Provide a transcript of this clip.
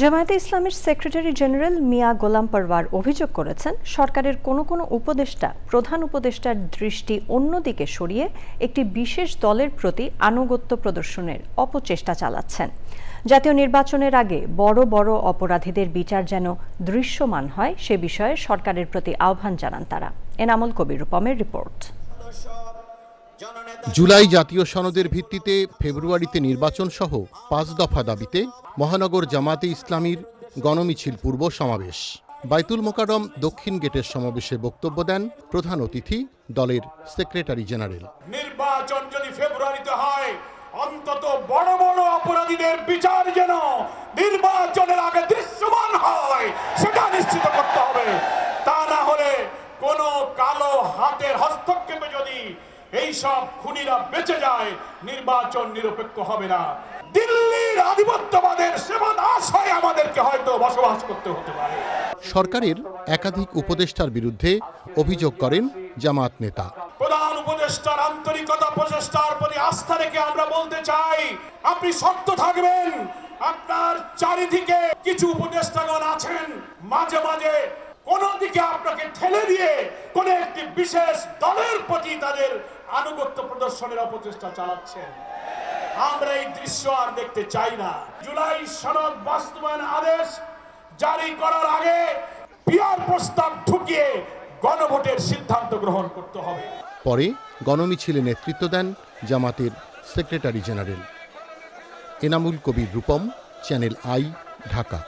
জামায়াতে ইসলামের secretary general মিয়া গোলাম পরওয়ার অভিযোগ করেছেন, সরকারের কোনো কোনো উপদেষ্টা, প্রধান উপদেষ্টার দৃষ্টি অন্যদিকে সরিয়ে একটি বিশেষ দলের প্রতি আনুগত্য প্রদর্শনের অপচেষ্টা চালাচ্ছেন। জাতীয় নির্বাচনের আগে বড় বড় অপরাধীদের বিচার যেন দৃশ্যমান হয়, সে বিষয়ে সরকারের প্রতি আহ্বান জানান তারা। এনামুল কবির রূপমের রিপোর্ট। জুলাই জাতীয় সনদের ভিত্তিতে ফেব্রুয়ারিতে নির্বাচন সহ পাঁচ দফা দাবিতে মহানগর জামাতে ইসলামীর গণমিছিল পূর্ব সমাবেশ। বাইতুল মোকারম দক্ষিণ গেটের সমাবেশে বক্তব্য দেন প্রধান অতিথি দলের সেক্রেটারি জেনারেল। নির্বাচন যদি ফেব্রুয়ারিতে হয়, অন্তত বড় বড় অপরাধীদের বিচার যেন নির্বাচনের আগে দৃশ্যমান হয়, সেটা নিশ্চিত করতে হবে। তা না হলে কোন কালো হাতের হস্তক্ষেপে যদি এই সব খুনিরা বেঁচে যায় নির্বাচন নিরপেক্ষ হবে না। দিল্লির আধিপত্যবাদের সেবন আশায় আমাদেরকে হয়তো বসবাস করতে হতে পারে। সরকারের একাধিক উপদেষ্টার বিরুদ্ধে অভিযোগ করেন জামাত নেতা। প্রধান উপদেষ্টার আন্তরিকতা প্রচেষ্টার প্রতি আস্থা রেখে আমরা বলতে চাই আপনি শক্ত থাকবেন। আপনার চারিদিকে কিছু উপদেষ্টাগণ আছেন। মাঝে মাঝে কোন দিকে আপনাকে ঠেলে দিয়ে কোন একটি বিশেষ দলের প্রতি তাদের আনুগত্য প্রদর্শনের অপচেষ্টা চালাচ্ছেন। আমরা এই দৃশ্য আর দেখতে চাই না। জুলাই সনদ বাস্তবায়ন আদেশ জারি করার আগে পিয়ার প্রস্তাব ঢুকিয়ে গণভোটের সিদ্ধান্ত গ্রহণ করতে হবে। পরে গণমিছিলে নেতৃত্ব দেন জামাতের secretary general. Enamul Kabir Rupam, channel I, Dhaka.